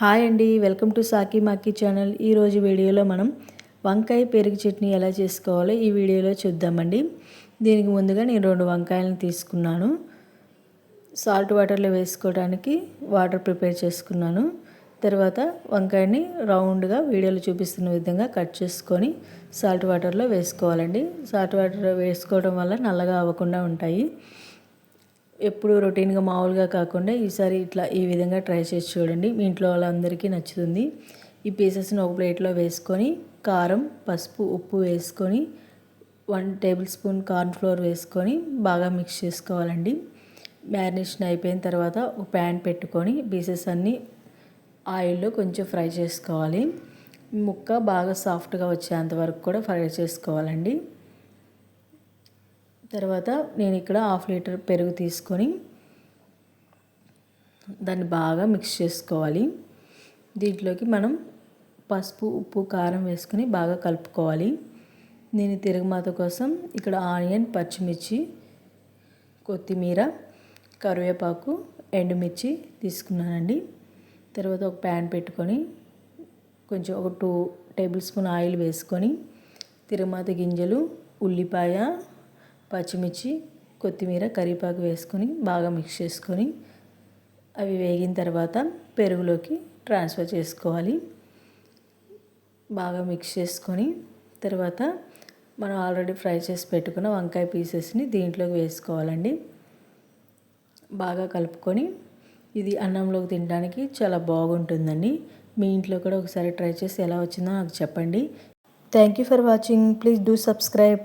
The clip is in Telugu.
హాయ్ అండి వెల్కమ్ టు సాకి మాకి ఛానల్. ఈరోజు వీడియోలో మనం వంకాయ పెరుగు చట్నీ ఎలా చేసుకోవాలో ఈ వీడియోలో చూద్దామండి. దీనికి ముందుగా నేను రెండు వంకాయలను తీసుకున్నాను. సాల్ట్ వాటర్లో వేసుకోవడానికి వాటర్ ప్రిపేర్ చేసుకున్నాను. తర్వాత వంకాయని రౌండ్గా వీడియోలో చూపిస్తున్న విధంగా కట్ చేసుకొని సాల్ట్ వాటర్లో వేసుకోవాలండి. సాల్ట్ వాటర్లో వేసుకోవడం వల్ల నల్లగా అవ్వకుండా ఉంటాయి. ఎప్పుడు రొటీన్గా మామూలుగా కాకుండా ఈసారి ఇట్లా ఈ విధంగా ట్రై చేసి చూడండి. మీ ఇంట్లో వాళ్ళందరికీ నచ్చుతుంది. ఈ పీసెస్ని ఒక ప్లేట్లో వేసుకొని కారం పసుపు ఉప్పు వేసుకొని one tablespoon corn flour వేసుకొని బాగా మిక్స్ చేసుకోవాలండి. మ్యారినేషన్ అయిపోయిన తర్వాత ఒక ప్యాన్ పెట్టుకొని పీసెస్ అన్నీ ఆయిల్లో కొంచెం ఫ్రై చేసుకోవాలి. ముక్క బాగా సాఫ్ట్గా వచ్చేంత వరకు కూడా ఫ్రై చేసుకోవాలండి. తర్వాత నేను ఇక్కడ హాఫ్ లీటర్ పెరుగు తీసుకొని దాన్ని బాగా మిక్స్ చేసుకోవాలి. దీంట్లోకి మనం పసుపు ఉప్పు కారం వేసుకొని బాగా కలుపుకోవాలి. నేను తిరుగుమాత కోసం ఇక్కడ ఆనియన్ పచ్చిమిర్చి కొత్తిమీర కరివేపాకు ఎండుమిర్చి తీసుకున్నానండి. తర్వాత ఒక ప్యాన్ పెట్టుకొని కొంచెం ఒక టూ టేబుల్ స్పూన్ ఆయిల్ వేసుకొని తిరుమాత గింజలు ఉల్లిపాయ పచ్చిమిర్చి కొత్తిమీర కరివేపాకు వేసుకొని బాగా మిక్స్ చేసుకొని అవి వేగిన తర్వాత పెరుగులోకి ట్రాన్స్ఫర్ చేసుకోవాలి. బాగా మిక్స్ చేసుకొని తర్వాత మనం ఆల్రెడీ ఫ్రై చేసి పెట్టుకున్న వంకాయ పీసెస్ని దీంట్లోకి వేసుకోవాలండి. బాగా కలుపుకొని ఇది అన్నంలోకి తినడానికి చాలా బాగుంటుందండి. మీ ఇంట్లో కూడా ఒకసారి ట్రై చేసి ఎలా వచ్చిందో నాకు చెప్పండి. Thank you for watching please do subscribe